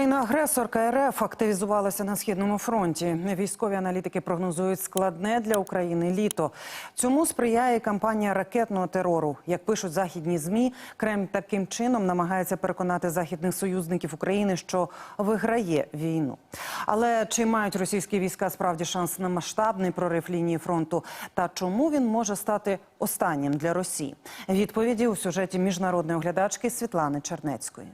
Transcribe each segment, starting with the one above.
Країна-агресорка РФ активізувалася на східному фронті. Військові аналітики прогнозують складне для України літо. Цьому сприяє кампанія ракетного терору. Як пишуть західні змі, Кремль таким чином намагається переконати західних союзників України, що виграє війну. Але чи мають російські війська справді шанс на масштабний прорив лінії фронту? Та чому він може стати останнім для Росії? Відповіді у сюжеті міжнародної оглядачки Світлани Чернецької.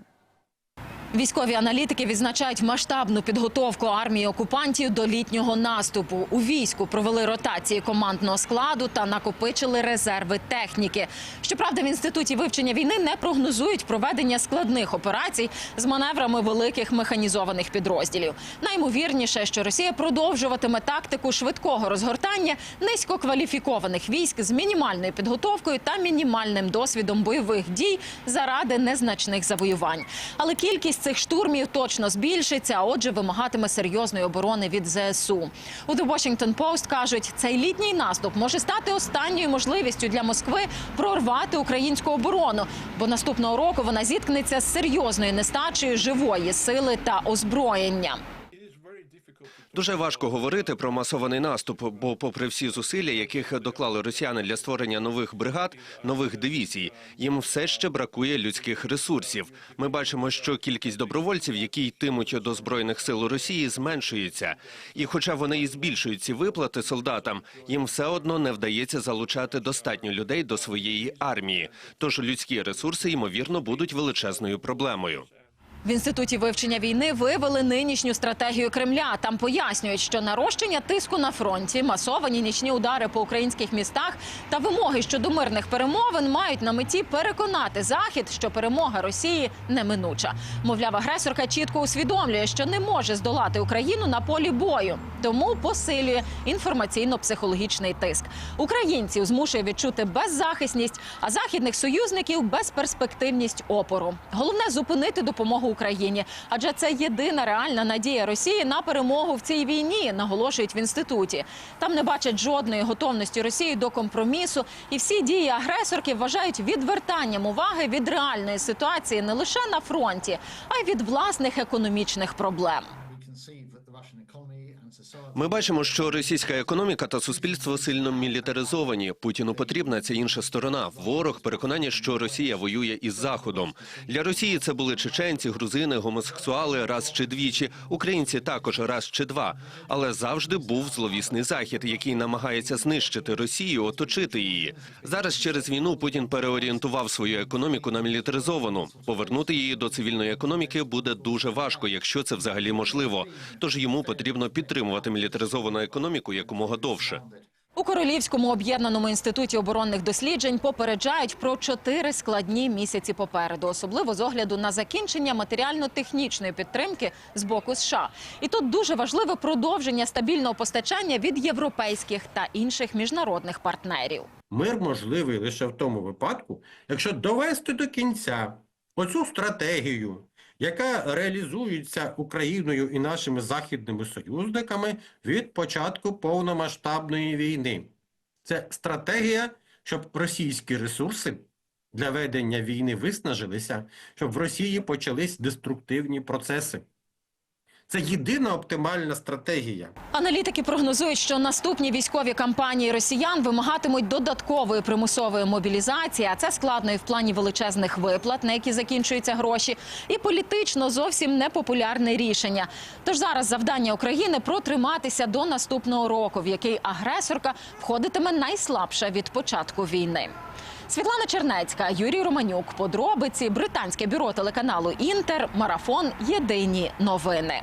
Військові аналітики відзначають масштабну підготовку армії окупантів до літнього наступу. У війську провели ротації командного складу та накопичили резерви техніки. Щоправда, в інституті вивчення війни не прогнозують проведення складних операцій з маневрами великих механізованих підрозділів. Наймовірніше, що Росія продовжуватиме тактику швидкого розгортання низькокваліфікованих військ з мінімальною підготовкою та мінімальним досвідом бойових дій заради незначних завоювань. Але кількість цих штурмів точно збільшиться, а отже, вимагатиме серйозної оборони від ЗСУ. У The Washington Post кажуть, цей літній наступ може стати останньою можливістю для Москви прорвати українську оборону, бо наступного року вона зіткнеться з серйозною нестачею живої сили та озброєння. Дуже важко говорити про масований наступ, бо, попри всі зусилля, яких доклали росіяни для створення нових бригад, нових дивізій, їм все ще бракує людських ресурсів. Ми бачимо, що кількість добровольців, які йтимуть до збройних сил Росії, зменшується. І, хоча вони і збільшують ці виплати солдатам, їм все одно не вдається залучати достатньо людей до своєї армії. Тож людські ресурси ймовірно будуть величезною проблемою. В інституті вивчення війни вивели нинішню стратегію Кремля. Там пояснюють, що нарощення тиску на фронті, масовані нічні удари по українських містах та вимоги щодо мирних перемовин мають на меті переконати захід, що перемога Росії неминуча. Мовляв, агресорка чітко усвідомлює, що не може здолати Україну на полі бою, тому посилює інформаційно-психологічний тиск. Українців змушує відчути беззахисність, а західних союзників безперспективність опору. Головне зупинити допомогу Україні, адже це єдина реальна надія Росії на перемогу в цій війні, наголошують в інституті. Там не бачать жодної готовності Росії до компромісу, і всі дії агресорки вважають відвертанням уваги від реальної ситуації не лише на фронті, а й від власних економічних проблем. Ми бачимо, що російська економіка та суспільство сильно мілітаризовані. Путіну потрібна ця інша сторона. Ворог переконання, що Росія воює із Заходом. Для Росії це були чеченці, грузини, гомосексуали раз чи двічі, українці також раз чи два. Але завжди був зловісний захід, який намагається знищити Росію, оточити її. Зараз через війну Путін переорієнтував свою економіку на мілітаризовану. Повернути її до цивільної економіки буде дуже важко, якщо це взагалі можливо. Тож йому потрібно підтримувати мілітаризовану економіку якомога довше. У Королівському об'єднаному інституті оборонних досліджень попереджають про чотири складні місяці попереду, особливо з огляду на закінчення матеріально-технічної підтримки з боку США. І тут дуже важливе продовження стабільного постачання від європейських та інших міжнародних партнерів. Мир можливий лише в тому випадку, якщо довести до кінця оцю стратегію, яка реалізується Україною і нашими західними союзниками від початку повномасштабної війни. Це стратегія, щоб російські ресурси для ведення війни виснажилися, щоб в Росії почались деструктивні процеси. Це єдина оптимальна стратегія. Аналітики прогнозують, що наступні військові кампанії росіян вимагатимуть додаткової примусової мобілізації. А це складно і в плані величезних виплат, на які закінчуються гроші, і політично зовсім непопулярне рішення. Тож зараз завдання України протриматися до наступного року, в який агресорка входитиме найслабше від початку війни. Світлана Чернецька, Юрій Романюк, подробиці, британське бюро телеканалу Інтер, марафон Єдині новини.